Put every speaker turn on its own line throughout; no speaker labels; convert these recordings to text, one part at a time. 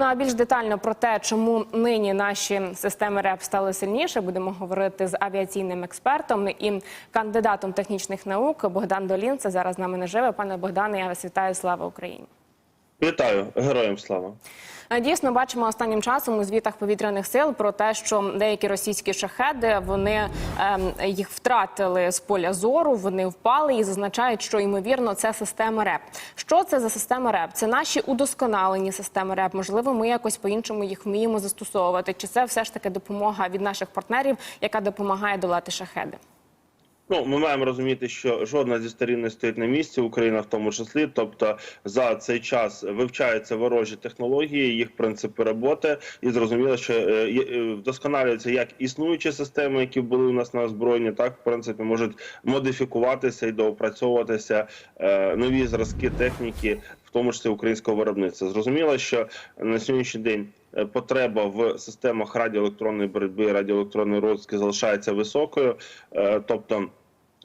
Ну а більш детально про те, чому нині наші системи РЕП стали сильніше, будемо говорити з авіаційним експертом і кандидатом технічних наук Богдан Долін. Це зараз з нами наживе. Пане Богдане, я вас вітаю. Слава Україні.
Вітаю, героям слава.
Е, Дійсно, бачимо останнім часом у звітах повітряних сил про те, що деякі російські шахеди вони ем, їх втратили з поля зору, вони впали і зазначають, що ймовірно це система РЕП. Що це за система РЕП? Це наші удосконалені системи РЕП. Можливо, ми якось по-іншому їх вміємо застосовувати. Чи це все ж таки допомога від наших партнерів, яка допомагає долати шахеди?
Ну, ми маємо розуміти, що жодна зі сторін не стоїть на місці, Україна в тому числі. Тобто за цей час вивчаються ворожі технології, їх принципи роботи, і зрозуміло, що е, е, вдосконалюються як існуючі системи, які були у нас на озброєнні, так в принципі можуть модифікуватися і доопрацьовуватися е, нові зразки техніки, в тому числі українського виробництва. Зрозуміло, що на сьогоднішній день. Потреба в системах радіоелектронної боротьби, радіоелектронної розвитки залишається високою, тобто.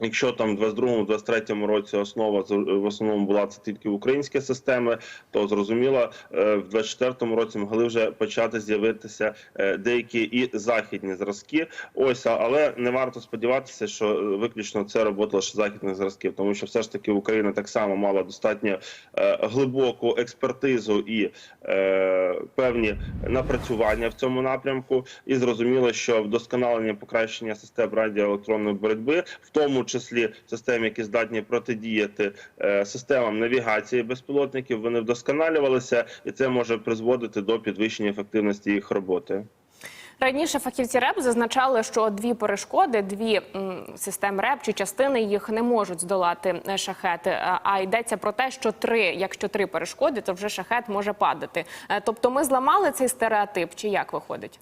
Якщо там в 22-23 році основа в основному була це тільки українські системи, то зрозуміло, е, в 24-му році могли вже почати з'явитися е, деякі і західні зразки. Ось але не варто сподіватися, що е, виключно це робота лише західних зразків, тому що все ж таки Україна так само мала достатньо глибоку експертизу і певні напрацювання в цьому напрямку. І зрозуміло, що вдосконалення покращення систем радіоелектронної боротьби, в тому числі систем, які здатні протидіяти е, системам навігації безпілотників, вони вдосконалювалися, і це може призводити до підвищення ефективності їх роботи.
Раніше фахівці РЕП зазначали, що дві перешкоди, дві системи РЕП чи частини їх не можуть здолати е, шахети. А- А йдеться про те, що три, якщо три перешкоди, то вже шахет може падати. Е, Тобто ми зламали цей стереотип, чи як виходить?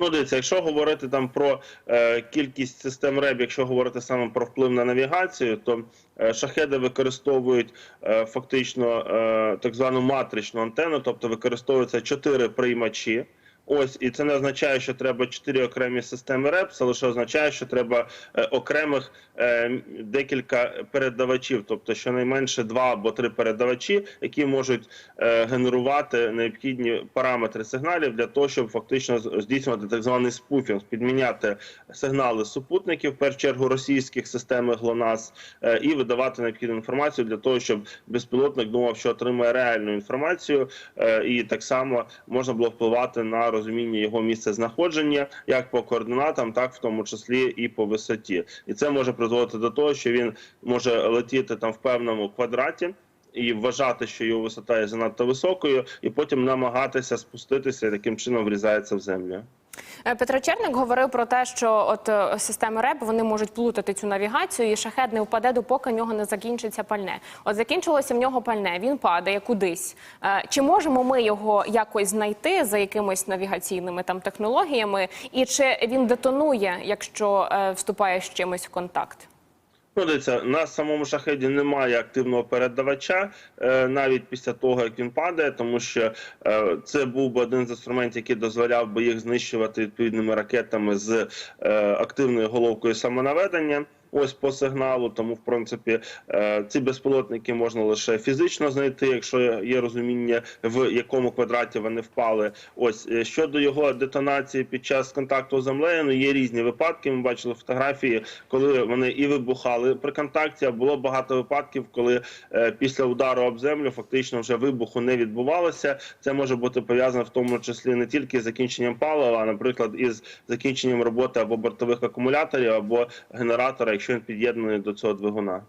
Ну, дивіться, якщо говорити там про е, кількість систем РЕБ, якщо говорити саме про вплив на навігацію, то е, шахеди використовують е, фактично е, так звану матричну антенну, тобто використовуються чотири приймачі. Ось і це не означає, що треба чотири окремі системи РЕП, це лише означає, що треба е, окремих е, декілька передавачів, тобто щонайменше два або три передавачі, які можуть е, генерувати необхідні параметри сигналів для того, щоб фактично здійснювати так званий спуфінг, підміняти сигнали супутників, в першу чергу російських систем ГЛОНАСС, і видавати необхідну інформацію для того, щоб безпілотник думав, що отримає реальну інформацію, і так само можна було впливати на розуміння його місця знаходження, як по координатам, так в тому числі і по висоті. І це може призводити до того, що він може летіти там в певному квадраті. І вважати, що його висота є занадто високою, і потім намагатися спуститися, і таким чином врізається в землю.
Е, Петро Черник говорив про те, що от е, системи РЕП вони можуть плутати цю навігацію, і шахет не впаде, допоки в нього не закінчиться пальне. От закінчилося в нього пальне, він падає кудись. Е, Чи можемо ми його якось знайти за якимись навігаційними там технологіями, і чи він детонує, якщо вступає з чимось в контакт?
Ну, дивіться, на самому шахеді немає активного передавача е, навіть після того, як він падає, тому що е, це був би один з інструментів, який дозволяв би їх знищувати відповідними ракетами з е, активною головкою самонаведення. Ось по сигналу, тому в принципі е, ці безпілотники можна лише фізично знайти, якщо є розуміння в якому квадраті вони впали. Ось е, щодо його детонації під час контакту з землею, ну є різні випадки. Ми бачили фотографії, коли вони і вибухали при контакті. А було багато випадків, коли е, після удару об землю фактично вже вибуху не відбувалося. Це може бути пов'язано в тому числі не тільки з закінченням палива, а наприклад, із закінченням роботи або бортових акумуляторів, або генератора, якщо він під'єднаний до цього двигуна.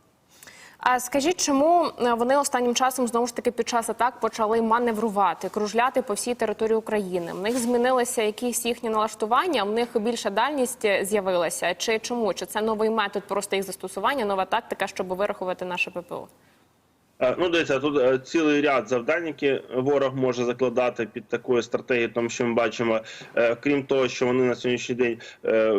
А скажіть, чому е, вони останнім часом знову ж таки під час атак почали маневрувати, кружляти по всій території України? В них змінилися якісь їхні налаштування, в них більша дальність е, з'явилася. Чи чому? Чи це новий метод просто їх застосування, нова тактика, щоб вирахувати наше ППО?
Е, Ну, дивіться, тут е, цілий ряд завдань, які ворог може закладати під такою стратегією, тому що ми бачимо, е, крім того, що вони на сьогоднішній день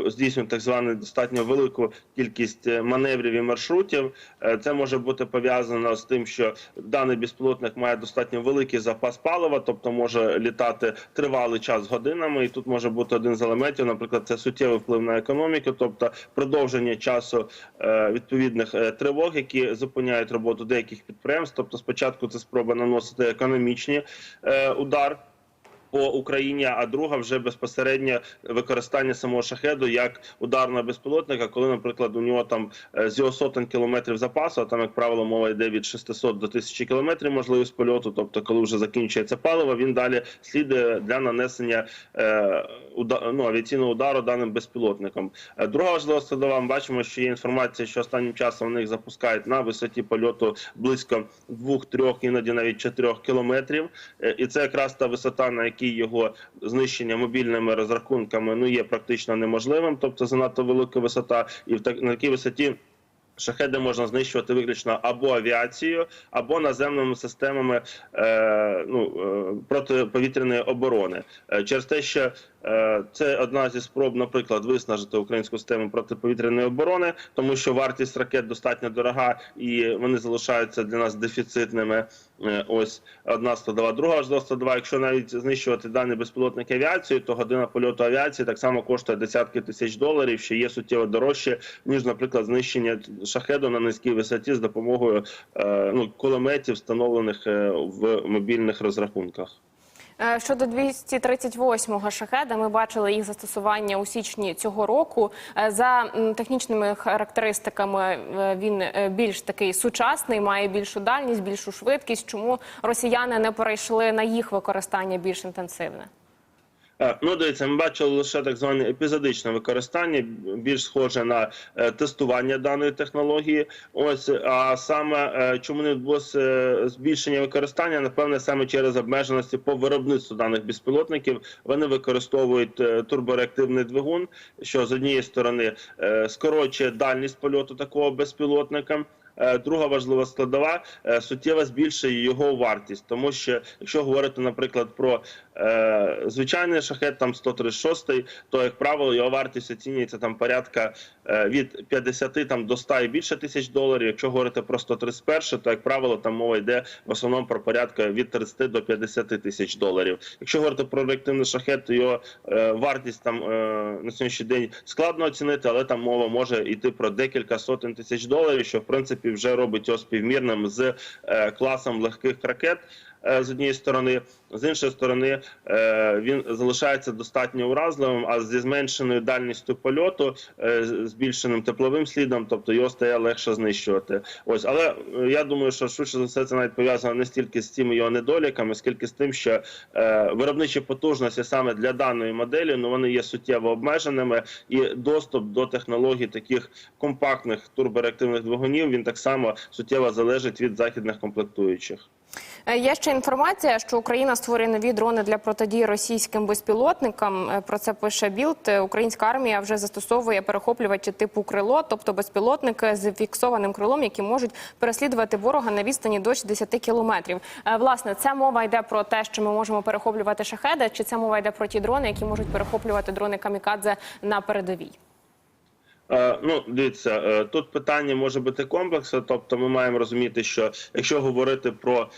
здійснюють так звану достатньо велику кількість маневрів і маршрутів. Це може бути пов'язано з тим, що даний безпілотник має достатньо великий запас палива, тобто може літати тривалий час годинами. І тут може бути один з елементів, наприклад, це суттєвий вплив на економіку, тобто продовження часу відповідних тривог, які зупиняють роботу деяких підприємств. Тобто, спочатку це спроба наносити економічні е, удар. По Україні, а друга вже безпосередньо використання самого шахеду як ударного безпілотника, коли, наприклад, у нього там е, з його сотень кілометрів запасу, а там, як правило, мова йде від 600 до 1000 кілометрів можливість польоту. Тобто, коли вже закінчується паливо, він далі слідує для нанесення е, уда, ну, авіаційного удару даним безпілотником. Е, Друга важлива складова, ми бачимо, що є інформація, що останнім часом вони їх запускають на висоті польоту близько 2-3, іноді навіть 4 кілометрів. Е, І це якраз та висота, на якій його знищення мобільними розрахунками ну є практично неможливим, тобто занадто велика висота, і в так на такій висоті. Шахеди можна знищувати виключно або авіацією, або наземними системами е, ну, е, протиповітряної оборони. Е, через те, що це одна зі спроб, наприклад, виснажити українську систему протиповітряної оборони, тому що вартість ракет достатньо дорога і вони залишаються для нас дефіцитними. Е, ось одна складова. Друга важлива складова. Якщо навіть знищувати дані безпілотники авіації, то година польоту авіації так само коштує десятки тисяч доларів, що є суттєво дорожче ніж, наприклад, знищення шахеду на низькій висоті з допомогою е, ну, кулеметів, встановлених е, в мобільних розрахунках.
Е, Щодо 238-го шахеда, ми бачили їх застосування у січні цього року. Е, За технічними характеристиками е, він більш такий сучасний, має більшу дальність, більшу швидкість. Чому росіяни не перейшли на їх використання більш інтенсивне?
Ну, дивіться, ми бачили лише так зване епізодичне використання, більш схоже на е, тестування даної технології. Ось а саме е, чому не відбулося е, збільшення використання? Напевне, саме через обмеженості по виробництву даних безпілотників. Вони використовують турбореактивний двигун, що з однієї сторони скорочує дальність польоту такого безпілотника. Е, Друга важлива складова е, суттєво збільшує його вартість, тому що якщо говорити, наприклад, про е, звичайний шахет, там 136, то як правило його вартість оцінюється там порядка від 50 там до 100 і більше тисяч доларів. Якщо говорити про 131, то як правило там мова йде в основному про порядка від 30 до 50 тисяч доларів. Якщо говорити про реактивний шахет, то його вартість там на сьогоднішній день складно оцінити, але там мова може йти про декілька сотень тисяч доларів, що в принципі вже робить його співмірним з е, класом легких ракет. Е, З однієї сторони, з іншої сторони, е, він залишається достатньо уразливим, а зі зменшеною дальністю польоту, е, збільшеним тепловим слідом, тобто його стає легше знищувати. Ось, але я думаю, що швидше за все це навіть пов'язано не стільки з цими його недоліками, скільки з тим, що виробничі потужності саме для даної моделі ну вони є суттєво обмеженими, і доступ до технологій таких компактних турбореактивних двигунів він так само суттєво залежить від західних комплектуючих.
Е, Є ще інформація, що Україна створює нові дрони для протидії російським безпілотникам. Е, Про це пише Білд. Е, Українська армія вже застосовує перехоплювачі типу крило, тобто безпілотники з фіксованим крилом, які можуть переслідувати ворога на відстані до 60 кілометрів. Власне, це мова йде про те, що ми можемо перехоплювати шахеди, чи це мова йде про ті дрони, які можуть перехоплювати дрони камікадзе на передовій?
Ну, дивіться, тут питання може бути комплексне, тобто ми маємо розуміти, що якщо говорити про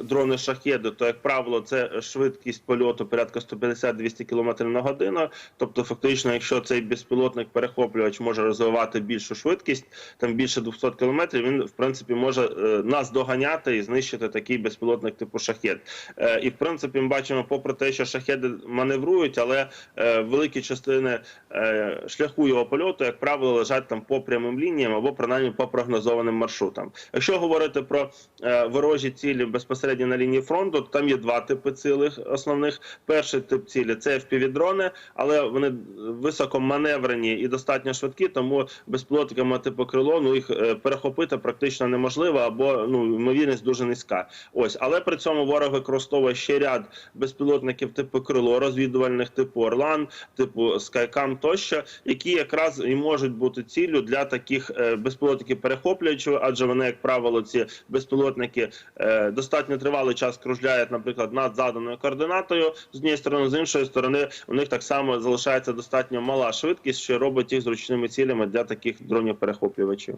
дрони шахеди, то як правило це швидкість польоту порядка 150-200 км на годину. Тобто, фактично, якщо цей безпілотник перехоплювач може розвивати більшу швидкість, там більше 200 км, він в принципі може е, нас доганяти і знищити такий безпілотник типу шахет. Е, і в принципі, ми бачимо, попри те, що шахеди маневрують, але е, великі частини е, шляху його польоту, як правило, лежать там по прямим лініям або принаймні по прогнозованим маршрутам. Якщо говорити про е, ворожі цілі безпосередньо на лінії фронту, то там є два типи цілих основних. Перший тип цілі це FPV-дрони, але вони високоманеврені і достатньо швидкі, тому безпілотниками типу крило ну їх е, перехопити практично неможливо або ну ймовірність дуже низька. Ось, але при цьому ворог використовує ще ряд безпілотників типу крило, розвідувальних типу Орлан, типу Скайкам тощо, які якраз і можуть бути ціллю для таких е, безпілотників перехоплюючів, адже вони, як правило, ці безпілотники е, достатньо тривалий час кружляють, наприклад, над заданою координатою з однієї сторони, з іншої сторони, у них так само залишається достатньо мала швидкість, що робить їх зручними цілями для таких дронів перехоплювачів.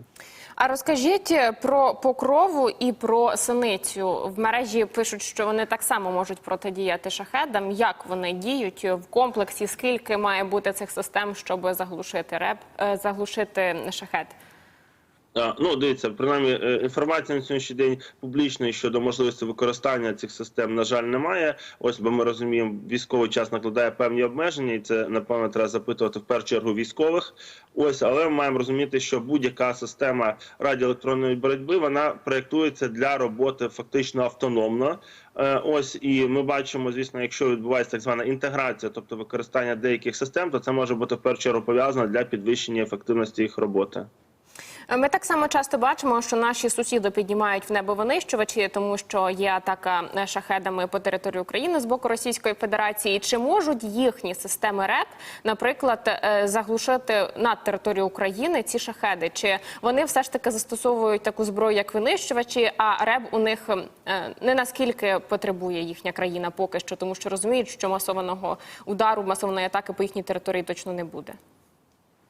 А розкажіть про покрову і про синицю. В мережі пишуть, що вони так само можуть протидіяти шахедам. Як вони діють в комплексі? Скільки має бути цих систем, щоб заглушити реп, е, заглушити шахет?
Ну, дивіться, принаймні е, інформації на сьогоднішній день публічної щодо можливості використання цих систем, на жаль, немає. Ось, бо ми розуміємо, військовий час накладає певні обмеження, і це напевно треба запитувати в першу чергу військових. Ось, але ми маємо розуміти, що будь-яка система радіоелектронної боротьби вона проєктується для роботи фактично автономно. Е, Ось і ми бачимо, звісно, якщо відбувається так звана інтеграція, тобто використання деяких систем, то це може бути в першу чергу пов'язано для підвищення ефективності їх роботи.
Ми так само часто бачимо, що наші сусіди піднімають в небо винищувачі, тому що є атака е, шахедами по території України з боку Російської Федерації. Чи можуть їхні системи РЕП, наприклад, е, заглушити над територією України ці шахеди? Чи вони все ж таки застосовують таку зброю, як винищувачі? А РЕП у них е, не наскільки потребує їхня країна поки що, тому що розуміють, що масованого удару, масованої атаки по їхній території точно не буде.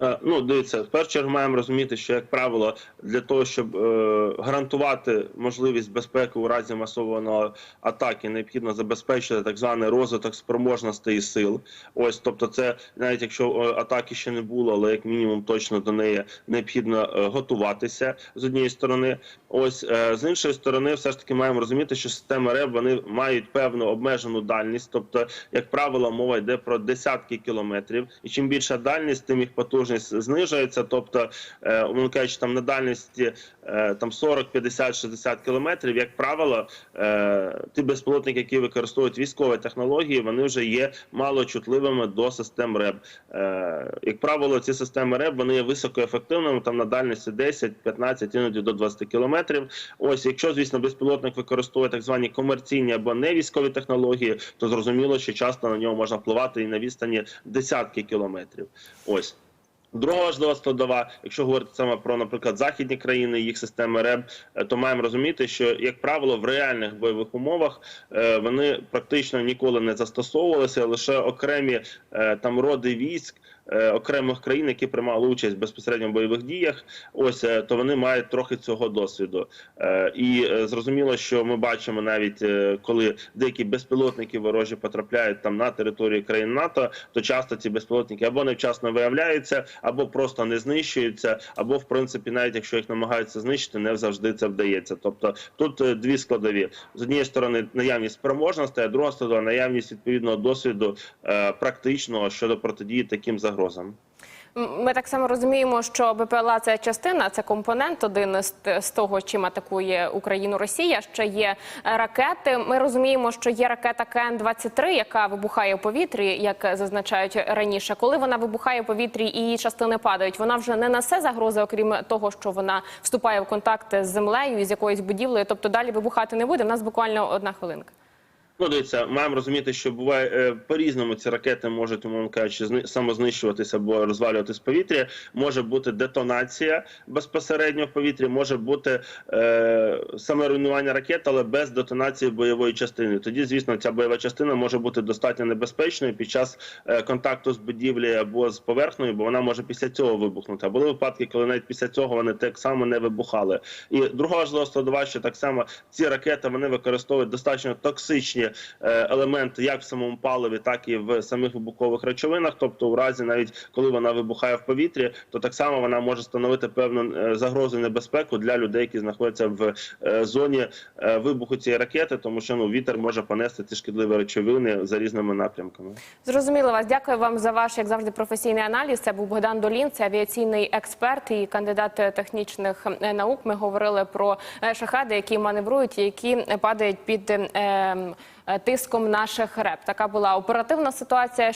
Е, Ну, дивіться, в першу чергу маємо розуміти, що як правило, для того, щоб е, гарантувати можливість безпеки у разі масованої атаки, необхідно забезпечити так званий розвиток спроможностей і сил. Ось, тобто, це навіть якщо е, атаки ще не було, але як мінімум точно до неї необхідно е, готуватися з однієї сторони. Ось е, з іншої сторони, все ж таки маємо розуміти, що системи РЕБ вони мають певну обмежену дальність. Тобто, як правило, мова йде про десятки кілометрів, і чим більша дальність, тим їх потужність знижується. Тобто, е, умовно кажучи, там на дальності е, там 40, 50, 60 кілометрів, як правило, е, ті безпілотники, які використовують військові технології, вони вже є мало чутливими до систем РЕБ. Як правило, ці системи РЕБ вони є високоефективними там на дальності 10, 15, іноді до 20 кілометрів. Ось, якщо звісно безпілотник використовує так звані комерційні або не військові технології, то зрозуміло, що часто на нього можна впливати і на відстані десятки кілометрів. Ось. Друга важлива складова, якщо говорити саме про, наприклад, західні країни, їх системи РЕБ, е, то маємо розуміти, що як правило в реальних бойових умовах е, вони практично ніколи не застосовувалися лише окремі е, там роди військ. Е, Окремих країн, які приймали участь безпосередньо в бойових діях, ось е, то вони мають трохи цього досвіду. Е, І зрозуміло, що ми бачимо навіть коли деякі безпілотники ворожі потрапляють там на територію країн НАТО, то часто ці безпілотники або невчасно виявляються, або просто не знищуються, або в принципі, навіть якщо їх намагаються знищити, не завжди це вдається. Тобто тут дві складові: з однієї сторони наявність спроможностей, а друга складова наявність відповідного досвіду практичного щодо протидії таким загрозам.
М, Ми так само розуміємо, що БПЛА це частина, це компонент один з, з того, чим атакує Україну Росія. Ще є е, ракети. Ми розуміємо, що є ракета КН-23, яка вибухає у повітрі, як зазначають раніше. Коли вона вибухає у повітрі і її частини падають, вона вже не несе загрози, окрім того, що вона вступає в контакт з землею і з якоюсь будівлею. Тобто далі вибухати не буде. У нас буквально одна хвилинка.
Ну, дивіться, маємо розуміти, що буває е, по-різному ці ракети можуть, умовно кажучи, зни- самознищуватися або розвалюватись в повітрі. Може бути детонація безпосередньо в повітрі, може бути е, саме руйнування ракет, але без детонації бойової частини. Тоді, звісно, ця бойова частина може бути достатньо небезпечною під час е, контакту з будівлею або з поверхнею, бо вона може після цього вибухнути. А були випадки, коли навіть після цього вони так само не вибухали. І друга важлива складова, що так само ці ракети вони використовують достатньо токсичні е, елементи як в самому паливі, так і в самих вибухових речовинах. Тобто, у разі навіть коли вона вибухає в повітрі, то так само вона може становити певну е, загрозу небезпеку для людей, які знаходяться в е, зоні вибуху цієї ракети, тому що ну вітер може понести ці шкідливі речовини за різними напрямками.
Зрозуміло вас. Дякую вам за ваш, як завжди, професійний аналіз. Це був Богдан Долін, це авіаційний експерт і кандидат технічних наук. Ми говорили про шахади, які маневрують, які падають під е, тиском наших реп. Така була оперативна ситуація.